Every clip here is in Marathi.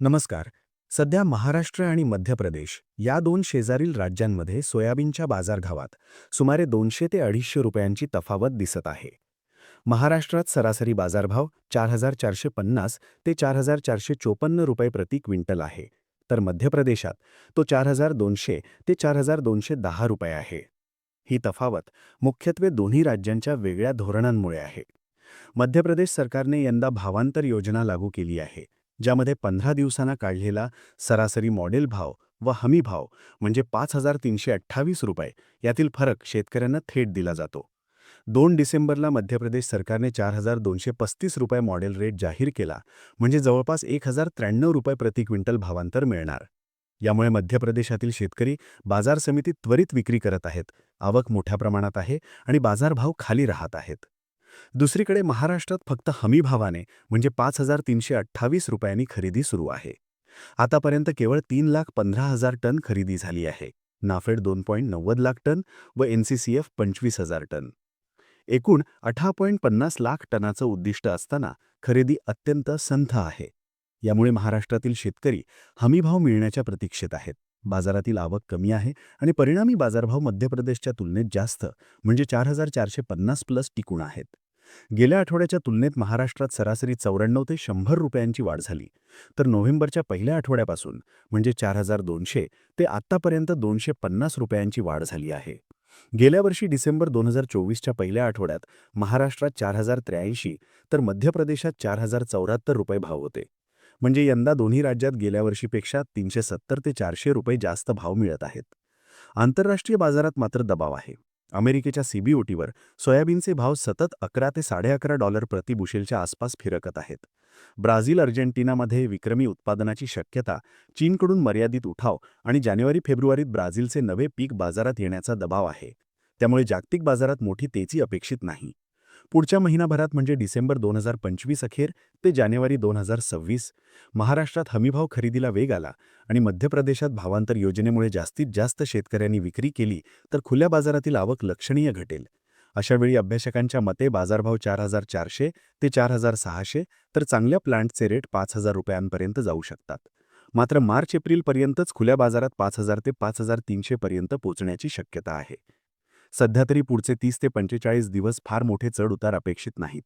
नमस्कार. सध्या महाराष्ट्र आणि मध्य प्रदेश या दोन शेजारील राज्यांमध्ये सोयाबीनच्या बाजारभावात सुमारे दोनशे ते अडीचशे रुपयांची तफावत दिसत आहे. महाराष्ट्रात सरासरी बाजारभाव चार हजार चारशे पन्नास ते चार हजार चारशे चोपन्न रुपये प्रति क्विंटल आहे. तर मध्य प्रदेशात तो चार हजार दोनशे ते चार हजार दोनशे दहा रुपये आहे. ही तफावत मुख्यत्वे दोन्ही राज्यांच्या वेगळ्या धोरणांमुळे आहे. मध्य प्रदेश सरकारने यंदा भावांतर योजना लागू केली आहे. ज्यामध्ये पंधरा दिवसांना काढलेला सरासरी मॉडेल भाव व हमी भाव म्हणजे पाच हजार तीनशे अठ्ठावीस रुपये. यातील फरक शेतकऱ्यांना थेट दिला जातो. दोन डिसेंबरला मध्य प्रदेश सरकारने चार हजार दोनशे पस्तीस रुपये मॉडेल रेट जाहीर केला म्हणजे जवळपास एक हजार त्र्याण्णव रुपये प्रति क्विंटल भावांतर मिळणार. यामुळे मध्य प्रदेशातील शेतकरी बाजार समितीत त्वरित विक्री करत आहेत आवक मोठ्या प्रमाणात आहे आणि बाजारभाव खाली राहत आहेत. दुसरीकडे महाराष्ट्रात फक्त हमीभावाने म्हणजे पाच हजार तीनशे अठ्ठावीस रुपयांनी खरेदी सुरू आहे. आतापर्यंत केवळ तीन लाख पंधरा हजार टन खरेदी झाली आहे. नाफेड दोन पॉईंट नव्वद लाख टन व एनसीसीएफ पंचवीस हजार टन. एकूण अठरा पॉईंट पन्नास लाख टनाचं उद्दिष्ट असताना खरेदी अत्यंत संथ आहे. यामुळे महाराष्ट्रातील शेतकरी हमीभाव मिळण्याच्या प्रतीक्षेत आहेत. बाजारातील आवक कमी आहे आणि परिणामी बाजारभाव मध्य प्रदेशच्या तुलनेत जास्त म्हणजे चार हजार चारशे पन्नास प्लस टिकून आहेत. गेल्या आठवड्याच्या तुलनेत महाराष्ट्रात सरासरी चौऱ्याण्णव ते शंभर रुपयांची वाढ झाली. तर नोव्हेंबरच्या पहिल्या आठवड्यापासून म्हणजे चार हजार दोनशे ते आत्तापर्यंत दोनशे पन्नास रुपयांची वाढ झाली आहे. गेल्या वर्षी डिसेंबर दोन हजार चोवीसच्या पहिल्या आठवड्यात महाराष्ट्रात चार हजार त्र्याऐंशी तर मध्य प्रदेशात चार हजार चौऱ्याहत्तर रुपये भाव होते. म्हणजे यंदा दोन्ही राज्यात गेल्या वर्षीपेक्षा तीनशे सत्तर ते चारशे रुपये जास्त भाव मिळत आहेत. आंतरराष्ट्रीय बाजारात मात्र दबाव आहे. अमेरिकेच्या सीबीओटीवर सोयाबीनचे भाव सतत अकरा ते साडेअकरा डॉलर प्रतिबुशेलच्या आसपास फिरकत आहेत. ब्राझील अर्जेंटिनामध्ये विक्रमी उत्पादनाची शक्यता चीनकडून मर्यादित उठाव आणि जानेवारी फेब्रुवारीत ब्राझीलचे नवे पीक बाजारात येण्याचा दबाव आहे. त्यामुळे जागतिक बाजारात मोठी तेजी अपेक्षित नाही. पुढच्या महिनाभरात म्हणजे डिसेंबर दोन हजार पंचवीस अखेर ते जानेवारी दोन हजार सव्वीस महाराष्ट्रात हमीभाव खरेदीला वेग आला आणि मध्य प्रदेशात भावांतर योजनेमुळे जास्तीत जास्त शेतकऱ्यांनी विक्री केली तर खुल्या बाजारातील आवक लक्षणीय घटेल. अशावेळी अभ्यासकांच्या मते बाजारभाव चार हजार चारशे ते चार हजार सहाशे तर चांगल्या प्लांटचे रेट पाच हजार रुपयांपर्यंत जाऊ शकतात. मात्र मार्च एप्रिलपर्यंतच खुल्या बाजारात पाच हजार ते पाच हजार तीनशेपर्यंत पोचण्याची शक्यता आहे. सध्या तरी पुढचे तीस ते पंचेचाळीस दिवस फार मोठे चढ उतार अपेक्षित नाहीत.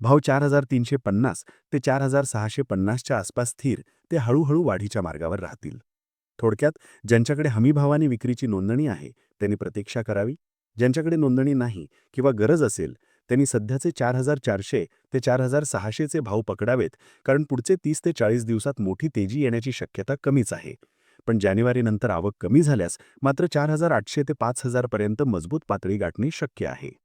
भाव चार हजार तीनशे पन्नास ते चार हजार सहाशे पन्नासच्या आसपास स्थिर ते हळूहळू वाढीच्या मार्गावर राहतील. थोडक्यात ज्यांच्याकडे हमीभावाने विक्रीची नोंदणी आहे त्यांनी प्रतीक्षा करावी. ज्यांच्याकडे नोंदणी नाही किंवा गरज असेल त्यांनी सध्याचे चार हजार चारशे ते चार हजार सहाशेचे भाव पकडावेत कारण पुढचे तीस ते चाळीस दिवसात मोठी तेजी येण्याची शक्यता कमीच आहे. पण जानेवारीनंतर आवक कमी झाल्यास मात्र चार हजार आठशे ते पाच हजारपर्यंत मजबूत पातळी गाठणे शक्य आहे.